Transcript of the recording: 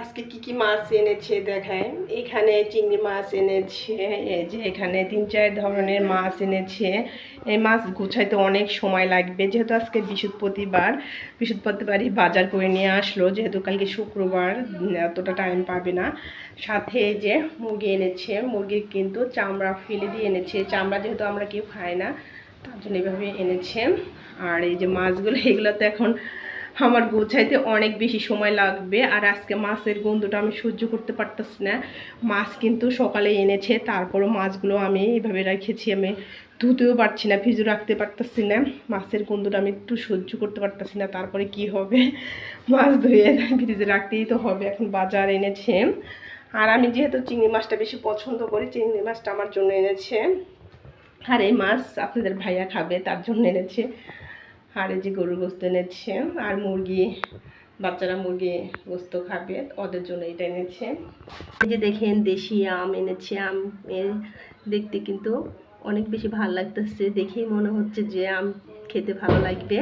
আজকে কি কি মাছ এনেছে দেখায় এখানে চিংড়ি মাছ এনেছে, এই যে এখানে তিন চার ধরনের মাছ এনেছে। এই মাছ গুছাইতে অনেক সময় লাগবে। যেহেতু আজকে বৃহস্পতিবার, বৃহস্পতিবারই বাজার করে নিয়ে আসলো। যেহেতু কালকে শুক্রবার এতটা টাইম পাবে না। সাথে যে মুরগি এনেছে, মুরগির কিন্তু চামড়া ফেলে দিয়ে এনেছে। চামড়া যেহেতু আমরা কেউ খাই না, তার জন্য এভাবে এনেছে। আর এই যে মাছগুলো, এগুলো তো এখন আমার গোছাইতে অনেক বেশি সময় লাগবে আর আজকে মাছের গন্ধটা আমি সহ্য করতে পারতেছি না। মাছ কিন্তু সকালে এনেছে, তারপরও মাছগুলো আমি এভাবে রেখেছি, আমি ধুতেও পারছি না, ভিজু রাখতে পারতেছি না। মাছের গন্ধটা আমি একটু সহ্য করতে পারতেছি না, তারপরে কি হবে? মাছ ধুয়ে ফ্রিজে রাখতেই তো হবে, এখন বাজার এনেছে। আর আমি যেহেতু চিংড়ি মাছটা বেশি পছন্দ করি, চিংড়ি মাছটা আমার জন্য এনেছে। আর এই মাছ আপনাদের ভাইয়া খাবে, তার জন্য এনেছে। আর এই যে গরুর গোস্ত এনেছে আর মুরগি, বাচ্চারা মুরগি গোস্ত খাবে, ওদের জন্য এটা এনেছে। এই যে দেখেন, দেশি আম এনেছে, আম দেখতে কিন্তু অনেক বেশি ভালো লাগতেছে। দেখেই মনে হচ্ছে যে আম খেতে ভালো লাগবে।